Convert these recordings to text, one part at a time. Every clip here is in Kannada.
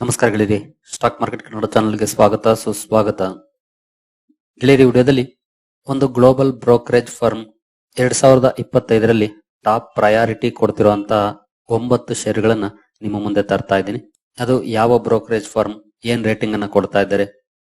ನಮಸ್ಕಾರ ಗೆಳೆಯರಿ. ಸ್ಟಾಕ್ ಮಾರ್ಕೆಟ್ ಕನ್ನಡ ಚಾನಲ್ಗೆ ಸ್ವಾಗತ, ಸುಸ್ವಾಗತ. ಗೆಳೆಯರಿ ವಿಡಿಯೋದಲ್ಲಿ ಒಂದು ಗ್ಲೋಬಲ್ ಬ್ರೋಕರೇಜ್ ಫರ್ಮ್ ಎರಡ್ ಸಾವಿರದ ಇಪ್ಪತ್ತೈದರಲ್ಲಿ ಟಾಪ್ ಪ್ರಯಾರಿಟಿ ಕೊಡ್ತಿರುವಂತಹ ಒಂಬತ್ತು ಷೇರುಗಳನ್ನ ನಿಮ್ಮ ಮುಂದೆ ತರ್ತಾ ಇದ್ದೀನಿ. ಅದು ಯಾವ ಬ್ರೋಕರೇಜ್ ಫರ್ಮ್ ಏನ್ ರೇಟಿಂಗ್ ಅನ್ನ ಕೊಡ್ತಾ ಇದ್ದಾರೆ,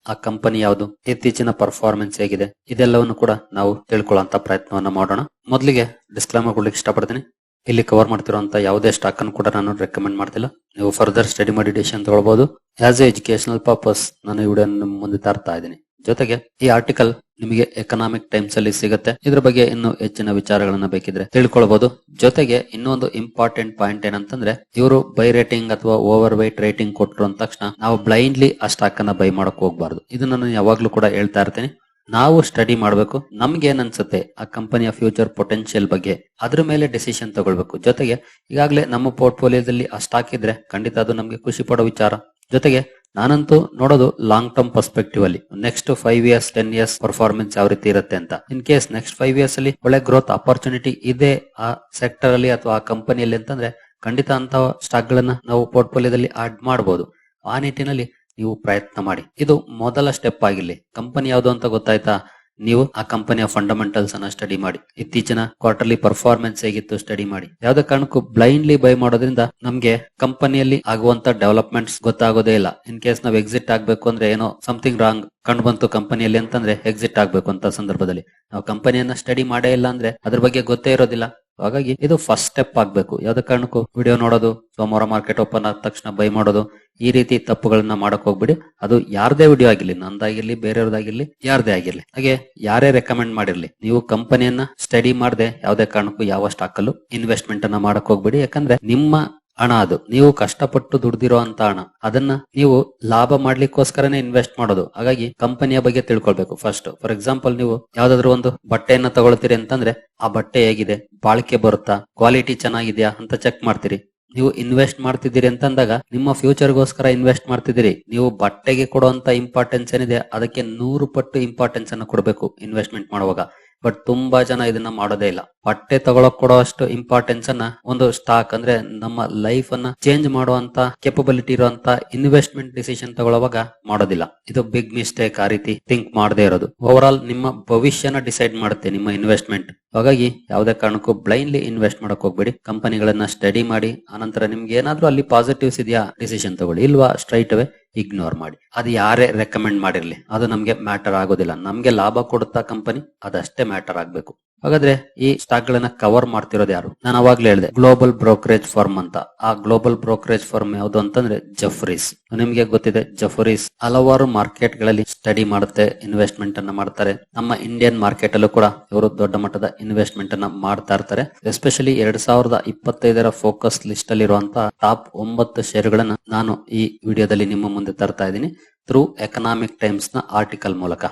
ಆ ಕಂಪನಿ ಯಾವುದು, ಇತ್ತೀಚಿನ ಪರ್ಫಾರ್ಮೆನ್ಸ್ ಹೇಗಿದೆ, ಇದೆಲ್ಲವನ್ನು ಕೂಡ ನಾವು ತಿಳ್ಕೊಳ್ಳುವಂತ ಪ್ರಯತ್ನವನ್ನ ಮಾಡೋಣ. ಮೊದಲಿಗೆ ಡಿಸ್ಕ್ಲೈಮರ್ ಕೊಡ್ಲಿಕ್ಕೆ ಇಷ್ಟಪಡ್ತೀನಿ. ಇಲ್ಲಿ ಕವರ್ ಮಾಡ್ತಿರುವಂತ ಯಾವುದೇ ಸ್ಟಾಕ್ ಅನ್ನು ಕೂಡ ನಾನು ರೆಕಮೆಂಡ್ ಮಾಡ್ತಿಲ್ಲ. ನೀವು ಫರ್ದರ್ ಸ್ಟಡಿ ಮಾಡಿ ಡಿಸಿಷನ್ ತಗೊಳ್ಬಹುದು ಆಸ್ ಎ ಎಜುಕೇಶನಲ್ ಪರ್ಪಸ್ ನಾನು ಈ ವಿಡಿಯೋ ಮುಂದೆ ತರ್ತಾ ಇದ್ದೀನಿ. ಜೊತೆಗೆ ಈ ಆರ್ಟಿಕಲ್ ನಿಮಗೆ ಎಕನಾಮಿಕ್ ಟೈಮ್ಸ್ ಅಲ್ಲಿ ಸಿಗುತ್ತೆ. ಇದ್ರ ಬಗ್ಗೆ ಇನ್ನು ಹೆಚ್ಚಿನ ವಿಚಾರಗಳನ್ನ ಬೇಕಿದ್ರೆ ತಿಳ್ಕೊಳ್ಬಹುದು ಜೊತೆಗೆ ಇನ್ನೊಂದು ಇಂಪಾರ್ಟೆಂಟ್ ಪಾಯಿಂಟ್ ಏನಂತಂದ್ರೆ, ಇವರು ಬೈ ರೇಟಿಂಗ್ ಅಥವಾ ಓವರ್ ವೈಟ್ ರೇಟಿಂಗ್ ಕೊಟ್ಟರು ಅಂದ ತಕ್ಷಣ ನಾವು ಬ್ಲೈಂಡ್ಲಿ ಆ ಸ್ಟಾಕ್ ಅನ್ನ ಬೈ ಮಾಡಕ್ ಹೋಗ್ಬಾರ್ದು. ಇದನ್ನ ನಾನು ಯಾವಾಗ್ಲೂ ಕೂಡ ಹೇಳ್ತಾ ಇರ್ತೀನಿ. ನಾವು ಸ್ಟಡಿ ಮಾಡಬೇಕು, ನಮ್ಗೆ ಅನ್ಸುತ್ತೆ? ಆ ಕಂಪನಿಯ ಫ್ಯೂಚರ್ ಪೊಟೆನ್ಶಿಯಲ್ ಬಗ್ಗೆ, ಅದ್ರ ಮೇಲೆ ಡೆಸಿಷನ್ ತಗೊಳ್ಬೇಕು. ಜೊತೆಗೆ, ಈಗಾಗಲೇ ನಮ್ಮ ಪೋರ್ಟ್ಫೋಲಿಯೋದಲ್ಲಿ ಆ ಸ್ಟಾಕ್ ಇದ್ರೆ ಖಂಡಿತ ಅದು ನಮ್ಗೆ ಖುಷಿ ಪಡೋ ವಿಚಾರ. ಜೊತೆಗೆ, ನಾನಂತೂ ನೋಡೋದು ಲಾಂಗ್ ಟರ್ಮ್ ಪರ್ಸ್ಪೆಕ್ಟಿವ್ ಅಲ್ಲಿ. Next five years ten years performance ಯಾವ ರೀತಿ ಇರುತ್ತೆ ಅಂತ. In case next five years ಅಲ್ಲಿ ಒಳ್ಳೆ ಗ್ರೋತ್ ಅಪರ್ಚುನಿಟಿ ಇದೆ ಆ ಸೆಕ್ಟರ್ ಅಲ್ಲಿ ಅಥವಾ ಆ ಕಂಪನಿಯಲ್ಲಿ ಅಂತಂದ್ರೆ, ಖಂಡಿತ ಅಂತ ಸ್ಟಾಕ್ ಗಳನ್ನ ನಾವು ಪೋರ್ಟ್ಫೋಲಿಯೋದಲ್ಲಿ ಆಡ್ ಮಾಡಬಹುದು ಆ ನಿಟ್ಟಿನಲ್ಲಿ ನೀವು ಪ್ರಯತ್ನ ಮಾಡಿ. ಇದು ಮೊದಲ ಸ್ಟೆಪ್ ಆಗಿರ್ಲಿ ಕಂಪನಿ ಯಾವುದು ಅಂತ ಗೊತ್ತಾಯ್ತಾ? ನೀವು ಆ ಕಂಪನಿಯ ಫಂಡಮೆಂಟಲ್ಸ್ ಅನ್ನ ಸ್ಟಡಿ ಮಾಡಿ. ಇತ್ತೀಚಿನ ಕ್ವಾರ್ಟರ್ಲಿ ಪರ್ಫಾರ್ಮೆನ್ಸ್ ಹೇಗಿತ್ತು ಸ್ಟಡಿ ಮಾಡಿ. ಯಾವ್ದೇ ಕಾರಣಕ್ಕೂ ಬ್ಲೈಂಡ್ಲಿ ಬೈ ಮಾಡೋದ್ರಿಂದ ನಮ್ಗೆ ಕಂಪನಿಯಲ್ಲಿ ಆಗುವಂತ ಡೆವಲಪ್ಮೆಂಟ್ಸ್ ಗೊತ್ತಾಗೋದೇ ಇಲ್ಲ. ಇನ್ ಕೇಸ್ ನಾವ್ ಎಕ್ಸಿಟ್ ಆಗ್ಬೇಕು ಅಂದ್ರೆ ಏನೋ ಸಮಥಿಂಗ್ ರಾಂಗ್ ಕಂಡು ಬಂತು ಕಂಪನಿಯಲ್ಲಿ ಅಂತಂದ್ರೆ ಎಕ್ಸಿಟ್ ಆಗ್ಬೇಕು ಅಂತ ಸಂದರ್ಭದಲ್ಲಿ. ನಾವು ಕಂಪನಿಯನ್ನ ಸ್ಟಡಿ ಮಾಡೇ ಇಲ್ಲ ಅಂದ್ರೆ ಅದ್ರ ಬಗ್ಗೆ ಗೊತ್ತೇ ಇರೋದಿಲ್ಲ. ಹಾಗಾಗಿ ಇದು ಫಸ್ಟ್ ಸ್ಟೆಪ್ ಆಗ್ಬೇಕು. ಯಾವ್ದೇ ಕಾರಣಕ್ಕೂ ವಿಡಿಯೋ ನೋಡೋದು, ಸೋಮವಾರ ಮಾರ್ಕೆಟ್ ಓಪನ್ ಆದ ತಕ್ಷಣ ಬೈ ಮಾಡೋದು, ಈ ರೀತಿ ತಪ್ಪುಗಳನ್ನ ಮಾಡಕ್ ಹೋಗ್ಬಿಡಿ. ಅದು ಯಾರ್ದೇ ವಿಡಿಯೋ ಆಗಿರ್ಲಿ, ನಂದಾಗಿರ್ಲಿ, ಬೇರೆಯವ್ರದಾಗಿರ್ಲಿ, ಯಾರ್ದೇ ಆಗಿರ್ಲಿ. ಹಾಗೆ ಯಾರೇ ರೆಕಮೆಂಡ್ ಮಾಡಿರ್ಲಿ, ನೀವು ಕಂಪನಿಯನ್ನ ಸ್ಟಡಿ ಮಾಡದೆ, ಯಾವ್ದೇ ಕಾರಣಕ್ಕೂ ಯಾವ ಸ್ಟಾಕ್ ಅಲ್ಲೂ ಇನ್ವೆಸ್ಟ್ಮೆಂಟ್ ಅನ್ನ ಮಾಡಕ್ ಹೋಗ್ಬಿಡಿ. ಯಾಕಂದ್ರೆ ನಿಮ್ಮ ಹಣ ಅದು. ನೀವು ಕಷ್ಟಪಟ್ಟು ದುಡ್ದಿರೋ ಅಂತ ಹಣ ಅದನ್ನ ನೀವು ಲಾಭ ಮಾಡ್ಲಿಕ್ಕೋಸ್ಕರನೇ ಇನ್ವೆಸ್ಟ್ ಮಾಡೋದು. ಹಾಗಾಗಿ ಕಂಪನಿಯ ಬಗ್ಗೆ ತಿಳ್ಕೊಳ್ಬೇಕು ಫಸ್ಟ್ ಫಾರ್ ಎಕ್ಸಾಂಪಲ್ ನೀವು ಯಾವ್ದಾದ್ರು ಒಂದು ಬಟ್ಟೆಯನ್ನ ತಗೊಳ್ತೀರಿ ಅಂತಂದ್ರೆ, ಆ ಬಟ್ಟೆ ಹೇಗಿದೆ? ಬಾಳಿಕೆ ಬರುತ್ತಾ? ಕ್ವಾಲಿಟಿ ಚೆನ್ನಾಗಿದ್ಯಾ? ಅಂತ ಚೆಕ್ ಮಾಡ್ತೀರಿ. ನೀವು ಇನ್ವೆಸ್ಟ್ ಮಾಡ್ತಿದ್ದೀರಿ ಅಂತಂದಾಗ, ನಿಮ್ಮ ಫ್ಯೂಚರ್ಗೋಸ್ಕರ ಇನ್ವೆಸ್ಟ್ ಮಾಡ್ತಿದ್ದೀರಿ. ನೀವು ಬಟ್ಟೆಗೆ ಕೊಡುವಂತ ಇಂಪಾರ್ಟೆನ್ಸ್ ಏನಿದೆ, ಅದಕ್ಕೆ ನೂರು ಪಟ್ಟು ಇಂಪಾರ್ಟೆನ್ಸ್ ಅನ್ನು ಕೊಡಬೇಕು ಇನ್ವೆಸ್ಟ್ಮೆಂಟ್ ಮಾಡುವಾಗ. ಬಟ್ ತುಂಬಾ ಜನ ಇದನ್ನ ಮಾಡೋದೇ ಇಲ್ಲ. ಬಟ್ಟೆ ತಗೊಳಕ್ ಕೊಡೋ ಅಷ್ಟು ಇಂಪಾರ್ಟೆನ್ಸ್ ಅನ್ನ ಒಂದು ಸ್ಟಾಕ್ ಅಂದ್ರೆ ನಮ್ಮ ಲೈಫ್ ಅನ್ನ ಚೇಂಜ್ ಮಾಡುವಂತ ಕೆಪಬಿಲಿಟಿ ಇರುವಂತ ಇನ್ವೆಸ್ಟ್ಮೆಂಟ್ ಡಿಸಿಷನ್ ತಗೊಳ್ಳುವಾಗ ಮಾಡೋದಿಲ್ಲ. ಇದು ಬಿಗ್ ಮಿಸ್ಟೇಕ್ ಆ ರೀತಿ ಥಿಂಕ್ ಮಾಡದೇ ಇರೋದು. ಓವರ್ ಆಲ್ ನಿಮ್ಮ ಭವಿಷ್ಯನ ಡಿಸೈಡ್ ಮಾಡುತ್ತೆ ನಿಮ್ಮ ಇನ್ವೆಸ್ಟ್ಮೆಂಟ್ ಹಾಗಾಗಿ ಯಾವುದೇ ಕಾರಣಕ್ಕೂ ಬ್ಲೈಂಡ್ಲಿ ಇನ್ವೆಸ್ಟ್ ಮಾಡಕ್ ಹೋಗ್ಬೇಡಿ. ಕಂಪನಿಗಳನ್ನ ಸ್ಟಡಿ ಮಾಡಿ, ಆನಂತರ ನಿಮ್ಗೆ ಏನಾದ್ರೂ ಅಲ್ಲಿ ಪಾಸಿಟಿವ್ಸ್ ಇದೆಯಾ ಡಿಸಿಷನ್ ತಗೊಳ್ಳಿ. ಇಲ್ವಾ ಸ್ಟ್ರೈಟ್ ಅವೇ ಇಗ್ನೋರ್ ಮಾಡಿ. ಅದು ಯಾರೇ ರೆಕಮೆಂಡ್ ಮಾಡಿರಲಿ, ಅದು ನಮಗೆ ಮ್ಯಾಟರ್ ಆಗೋದಿಲ್ಲ. ನಮಗೆ ಲಾಭ ಕೊಡುತ್ತಾ ಕಂಪನಿ ಅದಷ್ಟೇ ಮ್ಯಾಟರ್ ಆಗ್ಬೇಕು. ಹಾಗಾದ್ರೆ ಈ ಸ್ಟಾಕ್ ಗಳನ್ನ ಕವರ್ ಮಾಡ್ತಿರೋದು ಯಾರು? ನಾನು ಅವಾಗ್ಲೇ ಹೇಳಿದೆ ಗ್ಲೋಬಲ್ ಬ್ರೋಕರೇಜ್ ಫರ್ಮ್ ಅಂತ. ಆ ಗ್ಲೋಬಲ್ ಬ್ರೋಕರೇಜ್ ಫರ್ಮ್ ಯಾವುದು ಅಂತಂದ್ರೆ ಜಫ್ರೀಸ್ ನಿಮ್ಗೆ ಗೊತ್ತಿದೆ? ಜಫ್ರೀಸ್ ಹಲವಾರು ಮಾರ್ಕೆಟ್ಗಳಲ್ಲಿ ಸ್ಟಡಿ ಮಾಡುತ್ತೆ ಇನ್ವೆಸ್ಟ್ಮೆಂಟ್ ಅನ್ನ ಮಾಡ್ತಾರೆ. ನಮ್ಮ ಇಂಡಿಯನ್ ಮಾರ್ಕೆಟ್ ಅಲ್ಲೂ ಕೂಡ ಇವರು ದೊಡ್ಡ ಮಟ್ಟದ ಇನ್ವೆಸ್ಟ್ಮೆಂಟ್ ಅನ್ನ ಮಾಡ್ತಾ ಇರ್ತಾರೆ. ಎಸ್ಪೆಷಲಿ ಎರಡ್ ಸಾವಿರದ ಇಪ್ಪತ್ತೈದರ ಫೋಕಸ್ ಲಿಸ್ಟ್ ಅಲ್ಲಿರುವಂತಹ ಟಾಪ್ ಒಂಬತ್ತು ಷೇರುಗಳನ್ನ ನಾನು ಈ ವಿಡಿಯೋದಲ್ಲಿ ನಿಮ್ಮ ಮುಂದೆ ತರ್ತಾ ಇದ್ದೀನಿ ಥ್ರೂ ಎಕನಾಮಿಕ್ ಟೈಮ್ಸ್ನ ಆರ್ಟಿಕಲ್ ಮೂಲಕ.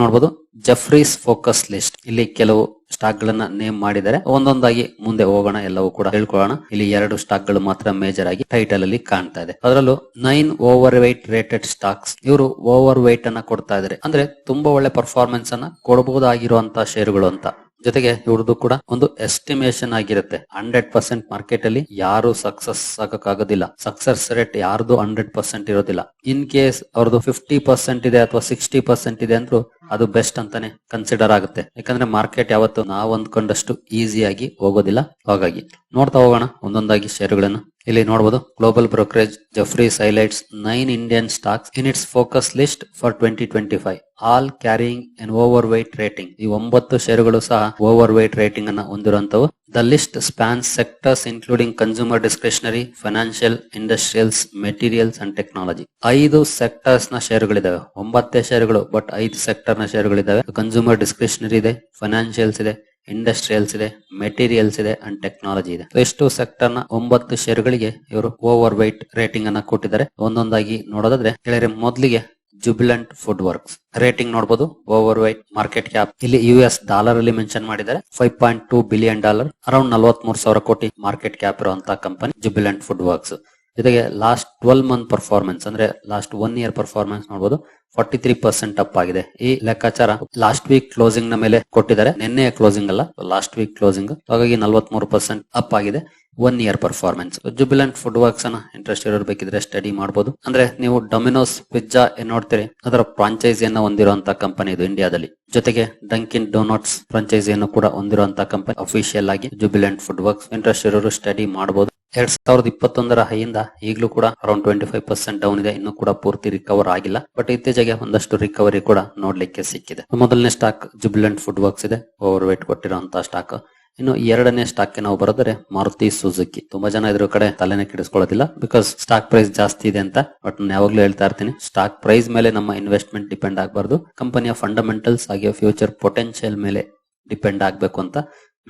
ನೋಡಬಹುದು ಜಫ್ರೀಸ್ ಫೋಕಸ್ ಲಿಸ್ಟ್ ಇಲ್ಲಿ ಕೆಲವು ಸ್ಟಾಕ್ ಗಳನ್ನ ನೇಮ್ ಮಾಡಿದರೆ ಒಂದೊಂದಾಗಿ ಮುಂದೆ ಹೋಗೋಣ, ಎಲ್ಲವೂ ಕೂಡ ಹೇಳ್ಕೊಳ್ಳೋಣ ಇಲ್ಲಿ ಎರಡು ಸ್ಟಾಕ್ಗಳು ಮಾತ್ರ ಮೇಜರ್ ಆಗಿ ಟೈಟಲ್ ಅಲ್ಲಿ ಕಾಣ್ತಾ ಇದೆ. ಅದರಲ್ಲೂ nine overweight rated stocks ಇವರು ಓವರ್ ವೈಟ್ ಅನ್ನ ಕೊಡ್ತಾ ಇದ್ದಾರೆ ಅಂದ್ರೆ ತುಂಬಾ ಒಳ್ಳೆ ಪರ್ಫಾರ್ಮೆನ್ಸ್ ಅನ್ನ ಕೊಡಬಹುದಾಗಿರುವಂತಹ ಶೇರುಗಳು ಅಂತ. ಜೊತೆಗೆ ಇವ್ರದ್ದು ಕೂಡ ಒಂದು ಎಸ್ಟಿಮೇಷನ್ ಆಗಿರುತ್ತೆ. ಹಂಡ್ರೆಡ್ ಪರ್ಸೆಂಟ್ ಮಾರ್ಕೆಟ್ ಅಲ್ಲಿ ಯಾರು ಸಕ್ಸಸ್ ಆಗಕ್ಕಾಗೋದಿಲ್ಲ. ಸಕ್ಸಸ್ ರೇಟ್ ಯಾರ್ದು ಹಂಡ್ರೆಡ್ ಪರ್ಸೆಂಟ್ ಇರೋದಿಲ್ಲ. ಇನ್ ಕೇಸ್ ಅವ್ರದ್ದು ಫಿಫ್ಟಿ ಪರ್ಸೆಂಟ್ ಇದೆ ಅಥವಾ ಸಿಕ್ಸ್ಟಿ ಪರ್ಸೆಂಟ್ ಇದೆ ಅಂದ್ರೂ ಅದು ಬೆಸ್ಟ್ ಅಂತಾನೆ ಕನ್ಸಿಡರ್ ಆಗುತ್ತೆ. ಯಾಕಂದ್ರೆ ಮಾರ್ಕೆಟ್ ಯಾವತ್ತು ನಾವು ಅಂದ್ಕೊಂಡಷ್ಟು ಈಸಿಯಾಗಿ ಹೋಗೋದಿಲ್ಲ. ಹಾಗಾಗಿ ನೋಡ್ತಾ ಹೋಗೋಣ ಒಂದೊಂದಾಗಿ ಷೇರುಗಳನ್ನು ಇಲ್ಲಿ ನೋಡಬಹುದು global brokerage Jefferies highlights nine Indian stocks in its focus list for twenty twenty five all carrying an overweight rating ಈ ಒಂಬತ್ತು ಷೇರುಗಳು ಸಹ ಓವರ್ ವೈಟ್ ರೇಟಿಂಗ್ ಅನ್ನ ಹೊಂದಿರುವಂತವು the list spans sectors including consumer discretionary financial industrials materials and technology ಐದು ಸೆಕ್ಟರ್ಸ್ನ ಶೇರುಗಳಿದಾವೆ ಒಂಬತ್ತೇ ಶೇರುಗಳು ಬಟ್ ಐದು ಸೆಕ್ಟರ್ನ ಶೇರುಗಳಿದಾವೆ ಕನ್ಸ್ಯೂಮರ್ ಡಿಸ್ಕ್ರಿಷನರಿ ಇದೆ ಫೈನಾನ್ಷಿಯಲ್ಸ್ ಇದೆ ಇಂಡಸ್ಟ್ರಿಯಲ್ಸ್ ಇದೆ ಮೆಟೀರಿಯಲ್ಸ್ ಇದೆ ಅಂಡ್ ಟೆಕ್ನಾಲಜಿ ಇದೆ. ಎಷ್ಟು ಸೆಕ್ಟರ್ನ ಒಂಬತ್ತು ಶೇರ್ಗಳಿಗೆ ಇವರು ಓವರ್ ವೈಟ್ ರೇಟಿಂಗ್ ಅನ್ನ ಕೊಟ್ಟಿದ್ದಾರೆ. ಒಂದೊಂದಾಗಿ ನೋಡೋದಾದ್ರೆ ಹೇಳಿದ್ರೆ ಮೊದಲಿಗೆ ಜುಬಿಲೆಂಟ್ ಫುಡ್ ವರ್ಕ್ಸ್ ರೇಟಿಂಗ್ ನೋಡಬಹುದು ಓವರ್ ವೈಟ್ ಮಾರ್ಕೆಟ್ ಕ್ಯಾಪ್ ಇಲ್ಲಿ ಯು ಎಸ್ ಡಾಲರ್ ಅಲ್ಲಿ ಮೆನ್ಷನ್ ಮಾಡಿದ್ದಾರೆ five point two billion dollar around ನಲವತ್ ಮೂರು ಸಾವಿರ ಕೋಟಿ ಮಾರ್ಕೆಟ್ ಕ್ಯಾಪ್ ಇರುವಂತಹ ಕಂಪನಿ ಜುಬಿಲೆಂಟ್ ಫುಡ್ ವರ್ಕ್ಸ್ ಜೊತೆಗೆ ಲಾಸ್ಟ್ ಟ್ವೆಲ್ ಮಂತ್ ಪರ್ಫಾರ್ಮೆನ್ಸ್ ಅಂದ್ರೆ ಲಾಸ್ಟ್ ಒನ್ ಇಯರ್ ಪರ್ಫಾರ್ಮೆನ್ಸ್ ನೋಡಬಹುದು ಫಾರ್ಟಿ ತ್ರೀ ಪರ್ಸೆಂಟ್ ಅಪ್ ಆಗಿದೆ. ಈ ಲೆಕ್ಕಾಚಾರ ಲಾಸ್ಟ್ ವೀಕ್ ಕ್ಲೋಸಿಂಗ್ನ ಮೇಲೆ ಕೊಟ್ಟಿದ್ದಾರೆ. ನಿನ್ನೆ ಕ್ಲೋಸಿಂಗ್ ಅಲ್ಲ ಲಾಸ್ಟ್ ವೀಕ್ ಕ್ಲೋಸಿಂಗ್ ಹಾಗಾಗಿ ನಲವತ್ ಮೂರು ಪರ್ಸೆಂಟ್ ಅಪ್ ಆಗಿದೆ. One year performance Jubilant FoodWorks ಅನ್ನ ಇಂಟ್ರೆಸ್ಟ್ ಇರೋರು ಬೇಕಿದ್ರೆ ಸ್ಟಡಿ ಮಾಡಬಹುದು ಅಂದ್ರೆ ನೀವು ಡೊಮಿನೋಸ್ ಪಿಜ್ಜಾ ಏನ್ ನೋಡ್ತೀರಿ? ಅದರ ಫ್ರಾಂಚೈಸಿಯನ್ನ ಹೊಂದಿರುವಂತಹ ಕಂಪನಿ ಇದು ಇಂಡಿಯಾದಲ್ಲಿ ಜೊತೆಗೆ ಡಂಕಿನ್ ಡೋನಟ್ಸ್ ಫ್ರಾಂಚೈಸಿಯನ್ನು ಕೂಡ ಹೊಂದಿರುವಂತ ಕಂಪನಿ ಅಫಿಷಿಯಲ್ ಆಗಿ ಜುಬಿಲೆಂಟ್ ಫುಡ್ ವರ್ಕ್ಸ್ ಇಂಟ್ರೆಸ್ಟ್ ಇರೋರು ಸ್ಟಡಿ ಮಾಡಬಹುದು ಎರಡ್ ಸಾವಿರದ ಇಪ್ಪತ್ತೊಂದರ ಹೈಯಿಂದ ಈಗಲೂ ಕೂಡ around twenty five percent down ಇದೆ. ಇನ್ನೂ ಕೂಡ ಪೂರ್ತಿ ರಿಕವರ್ ಆಗಿಲ್ಲ. ಬಟ್ ಇತ್ತೀಚೆಗೆ ಒಂದಷ್ಟು ರಿಕವರಿ ಕೂಡ ನೋಡ್ಲಿಕ್ಕೆ ಸಿಕ್ಕಿದೆ. ಮೊದಲನೇ ಸ್ಟಾಕ್ ಜುಬಿಲೆಂಟ್ ಫುಡ್ ವರ್ಕ್ಸ್ ಇದೆ. ಓವರ್ ವೇಟ್ ಕೊಟ್ಟಿರುವಂತಹ ಸ್ಟಾಕ್ ಇನ್ನು ಎರಡನೇ ಸ್ಟಾಕ್ ನಾವು ಬರೋದ್ರೆ ಮಾರುತಿ ಸುಜುಕಿ. ತುಂಬಾ ಜನ ಇದ್ರ ಕಡೆ ತಲೆನೇ ಕೆಡಿಸ್ಕೊಳ್ಳೋದಿಲ್ಲ ಬಿಕಾಸ್ ಸ್ಟಾಕ್ ಪ್ರೈಸ್ ಜಾಸ್ತಿ ಇದೆ ಅಂತ ಬಟ್ ನಾನು ಯಾವಾಗ್ಲೂ ಹೇಳ್ತಾ ಇರ್ತೀನಿ ಸ್ಟಾಕ್ ಪ್ರೈಸ್ ಮೇಲೆ ನಮ್ಮ ಇನ್ವೆಸ್ಟ್ಮೆಂಟ್ ಡಿಪೆಂಡ್ ಆಗಬಾರ್ದು. ಕಂಪನಿಯ ಫಂಡಮೆಂಟಲ್ಸ್ ಹಾಗೆ ಫ್ಯೂಚರ್ ಪೊಟೆನ್ಶಿಯಲ್ ಮೇಲೆ ಡಿಪೆಂಡ್ ಆಗ್ಬೇಕು ಅಂತ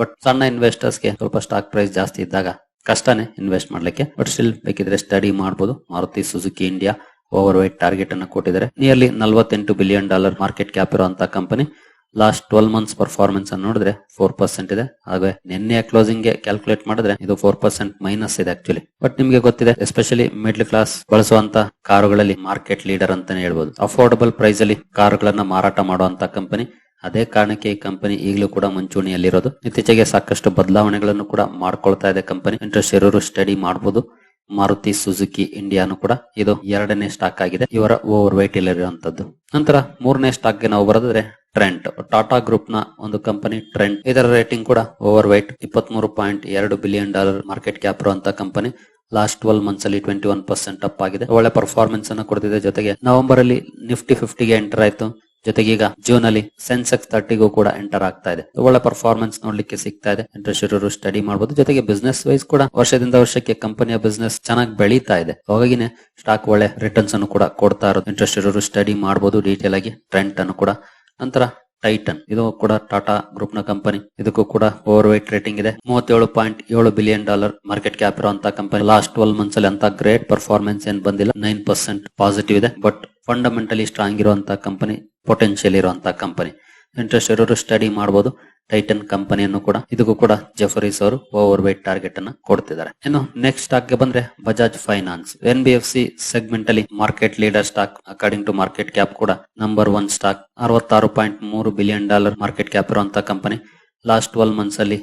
ಬಟ್ ಸಣ್ಣ ಇನ್ವೆಸ್ಟರ್ಸ್ಗೆ ಸ್ವಲ್ಪ ಸ್ಟಾಕ್ ಪ್ರೈಸ್ ಜಾಸ್ತಿ ಇದ್ದಾಗ ಕಷ್ಟನೇ ಇನ್ವೆಸ್ಟ್ ಮಾಡ್ಲಿಕ್ಕೆ. ಬಟ್ ಸ್ಟಿಲ್ ಬೇಕಿದ್ರೆ ಸ್ಟಡಿ ಮಾಡಬಹುದು Maruti Suzuki India overweight target ಅನ್ನು ಕೊಟ್ಟಿದ್ದಾರೆ. ನಿಯರ್ಲಿ ನಲವತ್ತೆಂಟು ಬಿಲಿಯನ್ ಡಾಲರ್ ಮಾರ್ಕೆಟ್ ಕ್ಯಾಪ್ ಇರುವಂತಹ company last twelve months performance ಅನ್ನು ನೋಡಿದ್ರೆ ಫೋರ್ ಪರ್ಸೆಂಟ್ ಇದೆ. ಹಾಗೆ ನಿನ್ನೆ ಕ್ಲೋಸಿಂಗ್ಗೆ ಕ್ಯಾಲ್ಕುಲೇಟ್ ಮಾಡಿದ್ರೆ ಇದು ಫೋರ್ ಪರ್ಸೆಂಟ್ ಮೈನಸ್ ಇದೆ ಆಕ್ಚುಲಿ ಬಟ್ ನಿಮ್ಗೆ ಗೊತ್ತಿದೆ ಎಸ್ಪೆಷಲಿ ಮಿಡ್ಲ್ ಕ್ಲಾಸ್ ಬಳಸುವಂತ ಕಾರುಗಳಲ್ಲಿ ಮಾರ್ಕೆಟ್ ಲೀಡರ್ ಅಂತಾನೆ ಹೇಳ್ಬೋದು. ಅಫೋರ್ಡಬಲ್ ಪ್ರೈಸ್ ಅಲ್ಲಿ ಕಾರುಗಳನ್ನ ಮಾರಾಟ ಮಾಡುವಂತ ಕಂಪನಿ ಅದೇ ಕಾರಣಕ್ಕೆ ಈ ಕಂಪನಿ ಈಗಲೂ ಕೂಡ ಮುಂಚೂಣಿಯಲ್ಲಿರೋದು. ಇತ್ತೀಚೆಗೆ ಸಾಕಷ್ಟು ಬದಲಾವಣೆಗಳನ್ನು ಕೂಡ ಮಾಡ್ಕೊಳ್ತಾ ಇದೆ ಕಂಪನಿ ಇಂಟ್ರೆಸ್ಟ್ ಇರೋರು ಸ್ಟಡಿ ಮಾಡಬಹುದು ಮಾರುತಿ ಸುಜುಕಿ ಇಂಡಿಯಾನು ಕೂಡ ಇದು ಎರಡನೇ ಸ್ಟಾಕ್ ಆಗಿದೆ. ಇವರ ಓವರ್ ವೈಟ್ ಇರುವಂತದ್ದು. ನಂತರ ಮೂರನೇ ಸ್ಟಾಕ್ಗೆ ನಾವು ಬರೆದ್ರೆ ಟ್ರೆಂಟ್ ಟಾಟಾ ಗ್ರೂಪ್ನ ಒಂದು ಕಂಪನಿ ಟ್ರೆಂಟ್ ಇದರ ರೇಟಿಂಗ್ ಕೂಡ ಓವರ್ ವೈಟ್ ಇಪ್ಪತ್ಮೂರು ಪಾಯಿಂಟ್ ಎರಡು ಬಿಲಿಯನ್ ಡಾಲರ್ ಮಾರ್ಕೆಟ್ ಕ್ಯಾಪ್ ಇರುವಂತಹ ಕಂಪನಿ ಲಾಸ್ಟ್ ಟ್ವೆಲ್ ಮಂತ್ಸ್ ಅಲ್ಲಿ ಟ್ವೆಂಟಿ ಒನ್ ಪರ್ಸೆಂಟ್ ಅಪ್ ಆಗಿದೆ. ಒಳ್ಳೆ ಪರ್ಫಾರ್ಮೆನ್ಸ್ ಅನ್ನು ಕೊಡ್ತಿದೆ. ಜೊತೆಗೆ ನವೆಂಬರ್ ಅಲ್ಲಿ ನಿಫ್ಟಿ ಫಿಫ್ಟಿಗೆ ಎಂಟರ್ ಆಯ್ತು. ಜೊತೆಗೆ ಈಗ ಜೂನ್ ಅಲ್ಲಿ ಸೆನ್ಸೆಕ್ಸ್ ತರ್ಟಿಗೂ ಕೂಡ ಎಂಟರ್ ಆಗ್ತಾ ಇದೆ. ಒಳ್ಳೆ ಪರ್ಫಾರ್ಮೆನ್ಸ್ ನೋಡ್ಲಿಕ್ಕೆ ಸಿಗ್ತಾ ಇದೆ. ಇಂಟ್ರೆಸ್ಟ್ ಸ್ಟಡಿ ಮಾಡಬಹುದು ಜೊತೆಗೆ ಬಿಸ್ನೆಸ್ ವೈಸ್ ಕೂಡ ವರ್ಷದಿಂದ ವರ್ಷಕ್ಕೆ ಕಂಪನಿಯ ಬಿಸ್ನೆಸ್ ಚೆನ್ನಾಗಿ ಬೆಳೀತಾ ಇದೆ. ಹಾಗಾಗಿನೇ ಸ್ಟಾಕ್ ಒಳ್ಳೆ ರಿಟರ್ನ್ಸ್ ಅನ್ನು ಕೂಡ ಕೊಡ್ತಾ ಇರೋದು. ಇಂಟ್ರೆಸ್ಟ್ ಸ್ಟಡಿ ಮಾಡಬಹುದು ಡೀಟೇಲ್ ಆಗಿ ಟ್ರೆಂಟ್ ಅನ್ನು ಕೂಡ ನಂತರ ಟೈಟನ್. ಇದು ಕೂಡ ಟಾಟಾ ಗ್ರೂಪ್ನ ಕಂಪನಿ. ಇದಕ್ಕೂ ಕೂಡ ಓವರ್ ವೈಟ್ ರೇಟಿಂಗ್ ಇದೆ. ಮೂವತ್ತೇಳು ಪಾಯಿಂಟ್ ಏಳು ಬಿಲಿಯನ್ ಡಾಲರ್ ಮಾರ್ಕೆಟ್ ಕ್ಯಾಪ್ ಇರುವಂತಹ ಕಂಪನಿ. ಲಾಸ್ಟ್ ಟ್ವೆಲ್ ಮಂತ್ಸ್ ಅಲ್ಲಿ ಅಂತ ಗ್ರೇಟ್ ಪರ್ಫಾರ್ಮೆನ್ಸ್ ಏನ್ ಬಂದಿಲ್ಲ. ನೈನ್ ಪರ್ಸೆಂಟ್ ಪಾಸಿಟಿವ್ ಇದೆ. ಬಟ್ ಫಂಡಮೆಂಟಲಿ ಸ್ಟ್ರಾಂಗ್ ಇರುವಂತಹ ಕಂಪನಿ ಪೊಟೆನ್ಶಿಯಲ್ ಇರುವಂತಹ ಕಂಪನಿ. ಇಂಟ್ರೆಸ್ಟ್ ಇರೋರು ಸ್ಟಡಿ ಮಾಡಬಹುದು ಟೈಟನ್ ಕಂಪನಿಯನ್ನು ಕೂಡ ಇದಕ್ಕೂ ಕೂಡ ಜಫರೀಸ್ ಅವರು ಓವರ್ ವೈಟ್ ಟಾರ್ಗೆಟ್ ಅನ್ನ ಕೊಡ್ತಿದ್ದಾರೆ. ಇನ್ನು ನೆಕ್ಸ್ಟ್ ಸ್ಟಾಕ್ಗೆ ಬಂದ್ರೆ Bajaj Finance N B F C segment ಅಲ್ಲಿ market leader stock according to market cap ಕೂಡ ನಂಬರ್ ಒನ್ ಸ್ಟಾಕ್ ಅರವತ್ತಾರು ಪಾಯಿಂಟ್ ಮೂರು ಬಿಲಿಯನ್ ಡಾಲರ್ ಮಾರ್ಕೆಟ್ ಕ್ಯಾಪ್ ಇರುವಂತಹ ಕಂಪನಿ ಲಾಸ್ಟ್ ಟ್ವೆಲ್ ಮಂತ್ಸ್ ಅಲ್ಲಿ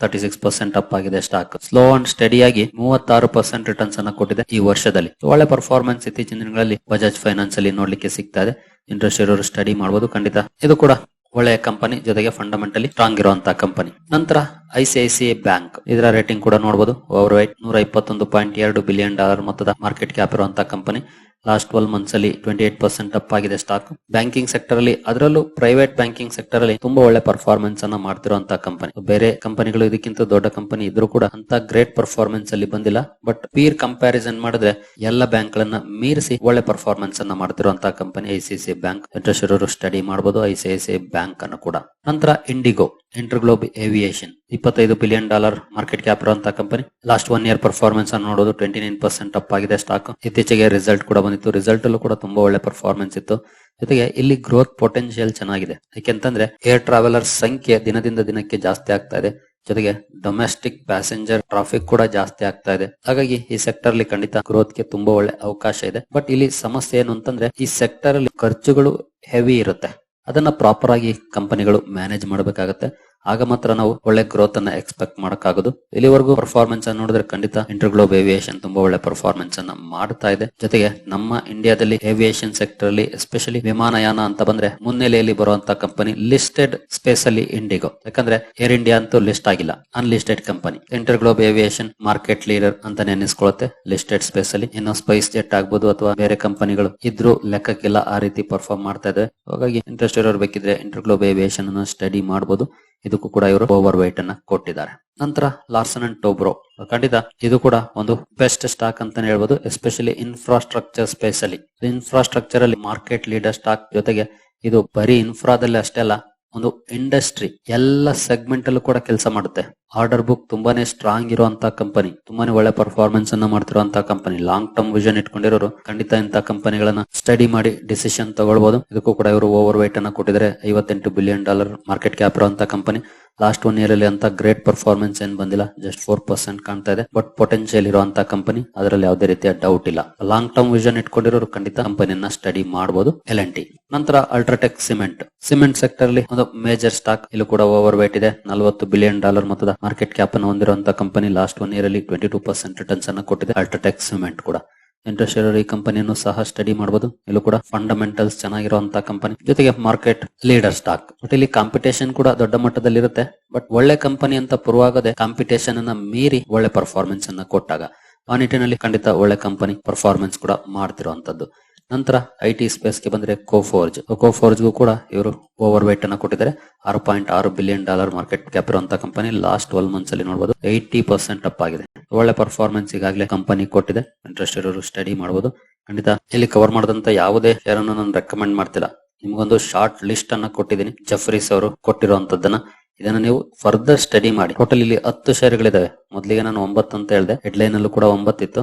ತರ್ಟಿ ಸಿಕ್ಸ್ ಪರ್ಸೆಂಟ್ ಅಪ್ ಆಗಿದೆ ಸ್ಟಾಕ್ ಸ್ಲೋ ಅಂಡ್ ಸ್ಟಡಿ ಆಗಿ ಮೂವತ್ತಾರು ಪರ್ಸೆಂಟ್ ರಿಟರ್ನ್ಸ್ ಅನ್ನ ಕೊಟ್ಟಿದೆ ಈ ವರ್ಷದಲ್ಲಿ. ಒಳ್ಳೆ ಪರ್ಫಾರ್ಮೆನ್ಸ್ ಇತ್ತೀಚಿನ ದಿನಗಳಲ್ಲಿ ಬಜಾಜ್ ಫೈನಾನ್ಸ್ ಅಲ್ಲಿ ನೋಡ್ಲಿಕ್ಕೆ ಸಿಗ್ತಾ ಇದೆ. ಇಂಟ್ರೆಸ್ಟ್ ಇರೋರು ಸ್ಟಡಿ ಮಾಡಬಹುದು ಖಂಡಿತ. ಇದು ಕೂಡ ಒಳ್ಳೆಯ ಕಂಪನಿ ಜೊತೆಗೆ ಫಂಡಮೆಂಟಲಿ ಸ್ಟ್ರಾಂಗ್ ಇರುವಂತಹ ಕಂಪನಿ ನಂತರ ಐಸಿಐಸಿಐ ಬ್ಯಾಂಕ್ ಇದರ ರೇಟಿಂಗ್ ಕೂಡ ನೋಡಬಹುದು ಓವರ್ ವೈಟ್ ನೂರ ಇಪ್ಪತ್ತೊಂದು ಪಾಯಿಂಟ್ ಎರಡು ಬಿಲಿಯನ್ ಡಾಲರ್ ಮೊತ್ತದ ಮಾರ್ಕೆಟ್ ಕ್ಯಾಪ್ ಇರುವಂತಹ ಕಂಪನಿ ಲಾಸ್ಟ್ ಟ್ವೆಲ್ ಮಂತ್ಸ್ ಅಲ್ಲಿ ಟ್ವೆಂಟಿ ಏಟ್ ಪರ್ಸೆಂಟ್ ಅಪ್ ಆಗಿದೆ ಸ್ಟಾಕ್ ಬ್ಯಾಂಕಿಂಗ್ ಸೆಕ್ಟರ್ ಅಲ್ಲಿ ಅದರಲ್ಲೂ ಪ್ರೈವೇಟ್ ಬ್ಯಾಂಕಿಂಗ್ ಸೆಕ್ಟರ್ ಅಲ್ಲಿ ತುಂಬಾ ಒಳ್ಳೆ ಪರ್ಫಾರ್ಮೆನ್ಸ್ ಅನ್ನ ಮಾಡ್ತಿರುವಂತಹ ಕಂಪನಿ ಬೇರೆ ಕಂಪನಿಗಳು ಇದಕ್ಕಿಂತ ದೊಡ್ಡ ಕಂಪನಿ ಇದ್ರೂ ಕೂಡ ಅಂತ ಗ್ರೇಟ್ ಪರ್ಫಾರ್ಮೆನ್ಸ್ ಅಲ್ಲಿ ಬಂದಿಲ್ಲ. ಬಟ್ ಪೀರ್ ಕಂಪ್ಯಾರಿಸನ್ ಮಾಡಿದ್ರೆ ಎಲ್ಲ ಬ್ಯಾಂಕ್ ಗಳನ್ನ ಮೀರಿಸಿ ಒಳ್ಳೆ ಪರ್ಫಾರ್ಮೆನ್ಸ್ ಅನ್ನ ಮಾಡ್ತಿರುವಂತಹ ಕಂಪನಿ ಐಸಿಐಸಿಐ ಬ್ಯಾಂಕ್ ಇಂಟ್ರೆಸ್ಟ್ ಇರೋರು ಸ್ಟಡಿ ಮಾಡಬಹುದು ಐಸಿಐಸಿಐ ಬ್ಯಾಂಕ್ ಅನ್ನು ಕೂಡ. ನಂತರ ಇಂಡಿಗೋ ಇಂಟರ್ಗ್ಲೋಬ್ ಏವಿಯೇಷನ್ ಇಪ್ಪತ್ತೈದು ಬಿಲಿಯನ್ ಡಾಲರ್ ಮಾರ್ಕೆಟ್ ಕ್ಯಾಪ್ ಇರುವಂತಹ company last one year performance ಅನ್ನು ನೋಡೋದು ಟ್ವೆಂಟಿ ನೈನ್ ಪರ್ಸೆಂಟ್ ಅಪ್ ಆಗಿದೆ ಸ್ಟಾಕ್ ಇತ್ತೀಚೆಗೆ ರಿಸಲ್ಟ್ ಕೂಡ ಬಂದಿತ್ತು. ರಿಸಲ್ಟ್ ಅಲ್ಲೂ ಕೂಡ ತುಂಬಾ ಒಳ್ಳೆ ಪರ್ಫಾರ್ಮೆನ್ಸ್ ಇತ್ತು. ಜೊತೆಗೆ ಇಲ್ಲಿ ಗ್ರೋತ್ ಪೊಟೆನ್ಶಿಯಲ್ ಚೆನ್ನಾಗಿದೆ. ಯಾಕೆಂತಂದ್ರೆ ಏರ್ ಟ್ರಾವೆಲರ್ ಸಂಖ್ಯೆ ದಿನದಿಂದ ದಿನಕ್ಕೆ ಜಾಸ್ತಿ ಆಗ್ತಾ ಇದೆ. ಜೊತೆಗೆ ಡೊಮೆಸ್ಟಿಕ್ ಪ್ಯಾಸೆಂಜರ್ ಟ್ರಾಫಿಕ್ ಕೂಡ ಜಾಸ್ತಿ ಆಗ್ತಾ ಇದೆ. ಹಾಗಾಗಿ ಈ ಸೆಕ್ಟರ್ ಅಲ್ಲಿ ಖಂಡಿತ ಗ್ರೋತ್ಗೆ ತುಂಬಾ ಒಳ್ಳೆ ಅವಕಾಶ ಇದೆ. ಬಟ್ ಇಲ್ಲಿ ಸಮಸ್ಯೆ ಏನು ಅಂತಂದ್ರೆ ಈ ಸೆಕ್ಟರ್ ಅಲ್ಲಿ ಖರ್ಚುಗಳು ಹೆವಿ ಇರುತ್ತೆ. ಅದನ್ನ ಪ್ರಾಪರ್ ಆಗಿ ಕಂಪನಿಗಳು ಮ್ಯಾನೇಜ್ ಮಾಡಬೇಕಾಗತ್ತೆ. ಆಗ ಮಾತ್ರ ನಾವು ಒಳ್ಳೆ ಗ್ರೋತ್ ಅನ್ನ ಎಕ್ಸ್ಪೆಕ್ಟ್ ಮಾಡಕ್ಕಾಗೋದು. ಇಲ್ಲಿವರೆಗೂ ಪರ್ಫಾರ್ಮೆನ್ಸ್ ಅನ್ನು ನೋಡಿದ್ರೆ ಖಂಡಿತ ಇಂಟರ್ಗ್ಲೋಬ್ ಏವಿಯೇಷನ್ ತುಂಬಾ ಒಳ್ಳೆ ಪರ್ಫಾರ್ಮೆನ್ಸ್ ಅನ್ನ ಮಾಡ್ತಾ ಇದೆ. ಜೊತೆಗೆ ನಮ್ಮ ಇಂಡಿಯಾದಲ್ಲಿ ಏವಿಯೇಷನ್ ಸೆಕ್ಟರ್ ಅಲ್ಲಿ ಎಸ್ಪೆಷಲಿ ವಿಮಾನಯಾನ ಅಂತ ಬಂದ್ರೆ ಮುನ್ನೆಲೆಯಲ್ಲಿ ಬರುವಂತಹ ಕಂಪನಿ ಲಿಸ್ಟೆಡ್ ಸ್ಪೇಸ್ ಅಲ್ಲಿ ಇಂಡಿಗೋ ಯಾಕಂದ್ರೆ ಏರ್ ಇಂಡಿಯಾ ಅಂತೂ ಲಿಸ್ಟ್ ಆಗಿಲ್ಲ. Unlisted company InterGlobe Aviation market leader ಅಂತ ನೆನೆಸ್ಕೊಳ್ಳುತ್ತೆ ಲಿಸ್ಟೆಡ್ ಸ್ಪೇಸ್ ಅಲ್ಲಿ. ಇನ್ನು ಸ್ಪೈಸ್ ಜೆಟ್ ಆಗ್ಬೋದು ಅಥವಾ ಬೇರೆ ಕಂಪನಿಗಳು ಇದ್ರೂ ಲೆಕ್ಕಕ್ಕಿಲ್ಲ ಆ ರೀತಿ ಪರ್ಫಾರ್ಮ್ ಮಾಡ್ತಾ ಇದೆ. ಹಾಗಾಗಿ ಇಂಟ್ರೆಸ್ಟ್ ಇರೋರು ಬೇಕಿದ್ರೆ ಇಂಟರ್ಗ್ಲೋಬ್ ಏವಿಯೇಷನ್ ಅನ್ನು ಸ್ಟಡಿ ಮಾಡಬಹುದು ಇದಕ್ಕೂ ಕೂಡ ಇವರು ಓವರ್ ವೈಟ್ ಅನ್ನ ಕೊಟ್ಟಿದ್ದಾರೆ. ನಂತರ ಲಾರ್ಸನ್ ಅಂಡ್ ಟೋಬ್ರೋ ಖಂಡಿತ ಇದು ಕೂಡ ಒಂದು ಬೆಸ್ಟ್ ಸ್ಟಾಕ್ ಅಂತಾನೆ ಹೇಳ್ಬೋದು ಎಸ್ಪೆಷಲಿ ಇನ್ಫ್ರಾಸ್ಟ್ರಕ್ಚರ್ ಸ್ಪೇಸ್ ಅಲ್ಲಿ. ಇನ್ಫ್ರಾಸ್ಟ್ರಕ್ಚರ್ ಅಲ್ಲಿ ಮಾರ್ಕೆಟ್ ಲೀಡರ್ ಸ್ಟಾಕ್ ಜೊತೆಗೆ ಇದು ಬರೀ ಇನ್ಫ್ರಾದಲ್ಲಿ ಅಷ್ಟೇ ಅಲ್ಲ ಒಂದು ಇಂಡಸ್ಟ್ರಿ ಎಲ್ಲ ಸೆಗ್ಮೆಂಟ್ ಅಲ್ಲೂ ಕೂಡ ಕೆಲಸ ಮಾಡುತ್ತೆ. ಆರ್ಡರ್ ಬುಕ್ ತುಂಬಾನೇ ಸ್ಟ್ರಾಂಗ್ ಇರುವಂತಹ ಕಂಪನಿ ತುಂಬಾನೇ ಒಳ್ಳೆ ಪರ್ಫಾರ್ಮೆನ್ಸ್ ಅನ್ನ ಮಾಡ್ತಿರುವಂತಹ ಕಂಪನಿ ಲಾಂಗ್ ಟರ್ಮ್ ವಿಷನ್ ಇಟ್ಕೊಂಡಿರೋರು ಖಂಡಿತ ಇಂತಹ ಕಂಪನಿಗಳನ್ನ ಸ್ಟಡಿ ಮಾಡಿ ಡಿಸಿಷನ್ ತಗೊಳ್ಬಹುದು ಇದಕ್ಕೂ ಕೂಡ ಇವರು ಓವರ್ ವೈಟ್ ಅನ್ನ ಕೊಟ್ಟಿದ್ದಾರೆ. ಐವತ್ತೆಂಟು ಬಿಲಿಯನ್ ಡಾಲರ್ ಮಾರ್ಕೆಟ್ ಕ್ಯಾಪ್ ಇರುವಂತಹ ಕಂಪನಿ ಲಾಸ್ಟ್ ಒನ್ ಇಯರ್ ಅಲ್ಲಿ ಅಂತ ಗ್ರೇಟ್ ಪರ್ಫಾರ್ಮೆನ್ಸ್ ಏನ್ ಬಂದಿಲ್ಲ ಜಸ್ಟ್ ಫೋರ್ ಪರ್ಸೆಂಟ್ ಕಾಣ್ತಾ ಇದೆ. ಬಟ್ ಪೊಟೆನ್ಶಿಯಲ್ ಇರುವಂತ ಕಂಪನಿ ಅದರಲ್ಲಿ ಯಾವುದೇ ರೀತಿಯ ಡೌಟ್ ಇಲ್ಲ. ಲಾಂಗ್ ಟರ್ಮ್ ವಿಷನ್ ಇಟ್ಕೊಂಡಿರೋರು ಖಂಡಿತ ಕಂಪನಿಯನ್ನ ಸ್ಟಡಿ ಮಾಡಬಹುದು ಎಲ್ ಎನ್ ಟಿ ನಂತರ ಅಲ್ಟ್ರಾಟೆಕ್ ಸಿಮೆಂಟ್ ಸಿಮೆಂಟ್ ಸೆಕ್ಟರ್ ಅಲ್ಲಿ ಒಂದು ಮೇಜರ್ ಸ್ಟಾಕ್ ಇಲ್ಲಿ ಕೂಡ ಓವರ್ ವೇಟ್ ಇದೆ. ನಲವತ್ತು ಬಿಲಿಯನ್ ಡಾಲರ್ ಮೊತ್ತದ ಮಾರ್ಕೆಟ್ ಕ್ಯಾಪ್ ಅನ್ನು ಹೊಂದಿರುವಂತಹ ಕಂಪನಿ ಲಾಸ್ಟ್ ಒನ್ ಇಯರ್ ಅಲ್ಲಿ ಟ್ವೆಂಟಿ ಟೂ ಪರ್ಸೆಂಟ್ ರಿಟರ್ನ್ಸ್ ಅನ್ನು ಕೊಟ್ಟಿದೆ ಅಲ್ಟ್ರಾಟೆಕ್ ಸಿಮೆಂಟ್ ಕೂಡ. ಈ ಕಂಪನಿಯನ್ನು ಸಹ ಸ್ಟಡಿ ಮಾಡಬಹುದು ಇಲ್ಲೂ ಕೂಡ ಫಂಡಮೆಂಟಲ್ಸ್ ಚೆನ್ನಾಗಿರುವಂತಹ ಕಂಪನಿ ಜೊತೆಗೆ ಮಾರ್ಕೆಟ್ ಲೀಡರ್ ಸ್ಟಾಕ್ ಬಟ್ ಇಲ್ಲಿ ಕಾಂಪಿಟೇಷನ್ ಕೂಡ ದೊಡ್ಡ ಮಟ್ಟದಲ್ಲಿ ಇರುತ್ತೆ ಬಟ್ ಒಳ್ಳೆ ಕಂಪನಿ ಅಂತ ಪೂರ್ವಾಗದೆ ಕಾಂಪಿಟೇಷನ್ ಅನ್ನ ಮೀರಿ ಒಳ್ಳೆ ಪರ್ಫಾರ್ಮೆನ್ಸ್ ಅನ್ನ ಕೊಟ್ಟಾಗ ಆ ನಿಟ್ಟಿನಲ್ಲಿ ಖಂಡಿತ ಒಳ್ಳೆ ಕಂಪನಿ ಪರ್ಫಾರ್ಮೆನ್ಸ್ ಕೂಡ ಮಾಡ್ತಿರುವಂತದ್ದು. ನಂತರ ಐ ಟಿ ಸ್ಪೇಸ್ಗೆ ಬಂದ್ರೆ ಕೋಫೋರ್ಜ್ ಕೋಫೋರ್ಜ್ಗೂ ಕೂಡ ಇವರು ಓವರ್ ವೈಟ್ ಅನ್ನ ಕೊಟ್ಟಿದ್ದಾರೆ. ಆರು ಪಾಯಿಂಟ್ ಆರು ಬಿಲಿಯನ್ ಡಾಲರ್ ಮಾರ್ಕೆಟ್ ಕ್ಯಾಪ್ ಇರುವಂತಹ ಕಂಪನಿ ಲಾಸ್ಟ್ ಟ್ವೆಲ್ ಮಂತ್ಸ್ ಅಲ್ಲಿ ನೋಡಬಹುದು ಏಯ್ಟಿ ಪರ್ಸೆಂಟ್ ಅಪ್ ಆಗಿದೆ. ಒಳ್ಳೆ ಪರ್ಫಾರ್ಮೆನ್ಸ್ ಈಗಾಗಲೇ ಕಂಪನಿ ಕೊಟ್ಟಿದೆ. ಇಂಟ್ರೆಸ್ಟ್ ಇರೋರು ಸ್ಟಡಿ ಮಾಡಬಹುದು ಖಂಡಿತ ಇಲ್ಲಿ ಕವರ್ ಮಾಡಿದಂತ ಯಾವುದೇ ಶೇರ್ ಅನ್ನು ನಾನು ರೆಕಮೆಂಡ್ ಮಾಡ್ತಿಲ್ಲ. ನಿಮ್ಗೊಂದು ಶಾರ್ಟ್ ಲಿಸ್ಟ್ ಅನ್ನ ಕೊಟ್ಟಿದ್ದೀನಿ. ಜಫ್ರೀಸ್ ಅವರು ಕೊಟ್ಟಿರುವಂತದ್ದನ್ನ. ಇದನ್ನ ನೀವು ಫರ್ದರ್ ಸ್ಟಡಿ ಮಾಡಿ. ಟೋಟಲ್ ಇಲ್ಲಿ ಹತ್ತು ಶೇರ್ಗಳಿದಾವೆ ಮೊದಲಿಗೆ ನಾನು ಒಂಬತ್ತು ಅಂತ ಹೇಳಿದೆ. ಹೆಡ್ಲೈನ್ ಅಲ್ಲೂ ಕೂಡ ಒಂಬತ್ತಿತ್ತು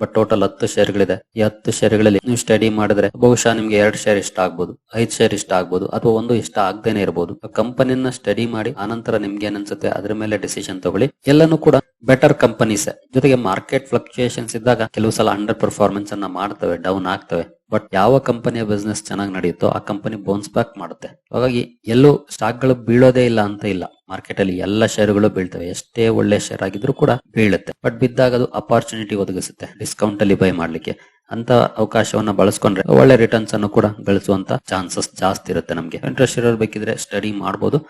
ಬಟ್ ಟೋಟಲ್ ಹತ್ತು ಶೇರ್ಗಳಿದೆ ಈ ಹತ್ತು ಶೇರ್ಗಳಲ್ಲಿ ನೀವು ಸ್ಟಡಿ ಮಾಡಿದ್ರೆ ಬಹುಶಃ ನಿಮ್ಗೆ ಎರಡು ಶೇರ್ ಇಷ್ಟ ಆಗ್ಬೋದು, ಐದು ಶೇರ್ ಇಷ್ಟ ಆಗ್ಬೋದು, ಅಥವಾ ಒಂದು ಇಷ್ಟ ಆಗದೇನೆ ಇರಬಹುದು ಕಂಪನಿಯನ್ನ ಸ್ಟಡಿ ಮಾಡಿ ಆನಂತರ ನಿಮ್ಗೆ ಏನ್ ಅನ್ಸುತ್ತೆ ಅದ್ರ ಮೇಲೆ ಡಿಸಿಷನ್ ತಗೊಳ್ಳಿ. ಎಲ್ಲಾನು ಕೂಡ ಬೆಟರ್ ಕಂಪನೀಸ್ ಜೊತೆಗೆ ಮಾರ್ಕೆಟ್ ಫ್ಲಕ್ಚುಯೇಷನ್ಸ್ ಇದ್ದಾಗ ಕೆಲವು ಸಲ ಅಂಡರ್ ಪರ್ಫಾರ್ಮೆನ್ಸ್ ಅನ್ನ ಮಾಡ್ತವೆ ಡೌನ್ ಆಗ್ತವೆ. ಬಟ್ ಯಾವ ಕಂಪನಿಯ ಬಿಸ್ನೆಸ್ ಚೆನ್ನಾಗಿ ನಡೆಯುತ್ತೋ ಆ ಕಂಪನಿ ಬೌನ್ಸ್ ಬ್ಯಾಕ್ ಮಾಡುತ್ತೆ. ಹಾಗಾಗಿ ಎಲ್ಲೂ ಸ್ಟಾಕ್ಗಳು ಬೀಳೋದೇ ಇಲ್ಲ ಅಂತ ಇಲ್ಲ. ಮಾರ್ಕೆಟ್ ಅಲ್ಲಿ ಎಲ್ಲ ಶೇರುಗಳು ಬೀಳ್ತವೆ. ಎಷ್ಟೇ ಒಳ್ಳೆ ಶೇರ್ ಆಗಿದ್ರು ಕೂಡ ಬೀಳುತ್ತೆ. ಬಟ್ ಬಿದ್ದಾಗ ಅದು ಅಪಾರ್ಚುನಿಟಿ ಒದಗಿಸುತ್ತೆ. ಡಿಸ್ಕೌಂಟ್ ಅಲ್ಲಿ ಬೈ ಮಾಡ್ಲಿಕ್ಕೆ. ಅಂತ ಅವಕಾಶವನ್ನ ಬಳಸ್ಕೊಂಡ್ರೆ ಒಳ್ಳೆ ರಿಟರ್ನ್ಸ್ ಅನ್ನು ಕೂಡ ಗಳಿಸುವಂತ ಚಾನ್ಸಸ್ ಜಾಸ್ತಿ ಇರುತ್ತೆ ನಮಗೆ. ಇಂಟ್ರೆಸ್ಟ್ ಇರೋರು ಬೇಕಿದ್ರೆ ಸ್ಟಡಿ ಮಾಡಬಹುದು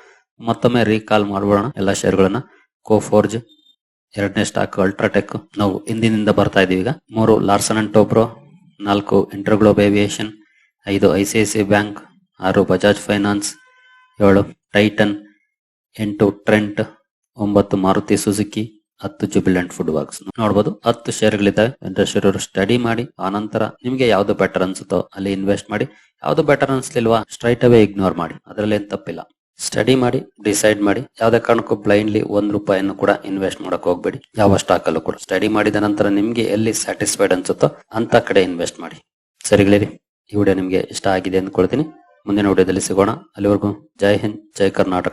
ಮತ್ತೊಮ್ಮೆ ರೀಕಾಲ್ ಮಾಡ್ಬೋಣ ಎಲ್ಲ ಶೇರ್ಗಳನ್ನ ಕೋಫೋರ್ಜ್ ಎರಡನೇ ಸ್ಟಾಕ್ ಅಲ್ಟ್ರಾಟೆಕ್ ನಾವು ಹಿಂದಿನಿಂದ ಬರ್ತಾ ಇದೀವಿ ಈಗ. ಮೂರು ಲಾರ್ಸನ್ ಅಂಡ್ ಟೋಬ್ರೋ ನಾಲ್ಕು ಇಂಟರ್ಗ್ಲೋಬ್ ಏವಿಯೇಷನ್ ಐದು I C I C bank ಆರು ಬಜಾಜ್ ಫೈನಾನ್ಸ್ ಏಳು ಟೈಟನ್ ಎಂಟು ಟ್ರೆಂಟ್, ಒಂಬತ್ತು ಮಾರುತಿ ಸುಜುಕಿ, ಹತ್ತು ಜುಬಿಲೆಂಟ್ ಫುಡ್ ವರ್ಕ್ಸ್ ನೋಡಬಹುದು ಹತ್ತು ಶೇರ್ಗಳಿದ್ದಾವೆ. ಇಂಟ್ರೆಸ್ಟ್ ಅವರು ಸ್ಟಡಿ ಮಾಡಿ ಆನಂತರ ನಿಮ್ಗೆ ಯಾವ್ದು ಬೆಟರ್ ಅನ್ಸುತ್ತೋ ಅಲ್ಲಿ ಇನ್ವೆಸ್ಟ್ ಮಾಡಿ, ಯಾವ್ದು ಬೆಟರ್ ಅನ್ಸ್ಲಿಲ್ವಾ ಸ್ಟ್ರೈಟ್ ಅವೇ ಇಗ್ನೋರ್ ಮಾಡಿ. ಅದರಲ್ಲಿ ಏನ್ ತಪ್ಪಿಲ್ಲ. ಸ್ಟಡಿ ಮಾಡಿ, ಡಿಸೈಡ್ ಮಾಡಿ, ಯಾವ್ದೇ ಕಾರಣಕ್ಕೂ ಬ್ಲೈಂಡ್ಲಿ ಒಂದ್ ರೂಪಾಯಿಯನ್ನು ಕೂಡ ಇನ್ವೆಸ್ಟ್ ಮಾಡಕ್ ಹೋಗ್ಬೇಡಿ. ಯಾವ ಸ್ಟಾಕ್ ಅಲ್ಲೂ ಕೂಡ. ಸ್ಟಡಿ ಮಾಡಿದ ನಂತರ ನಿಮ್ಗೆ ಎಲ್ಲಿ ಸ್ಯಾಟಿಸ್ಫೈಡ್ ಅನ್ಸುತ್ತೋ ಅಂತ ಕಡೆ ಇನ್ವೆಸ್ಟ್ ಮಾಡಿ. ಸರಿಗಳಿರಿ ಈ ವಿಡಿಯೋ ನಿಮ್ಗೆ ಇಷ್ಟ ಆಗಿದೆ ಅಂದ್ಕೊಳ್ತೀನಿ. ಮುಂದಿನ ವಿಡಿಯೋದಲ್ಲಿ ಸಿಗೋಣ. ಅಲ್ಲಿವರೆಗೂ ಜೈ ಹಿಂದ್, ಜೈ ಕರ್ನಾಟಕ.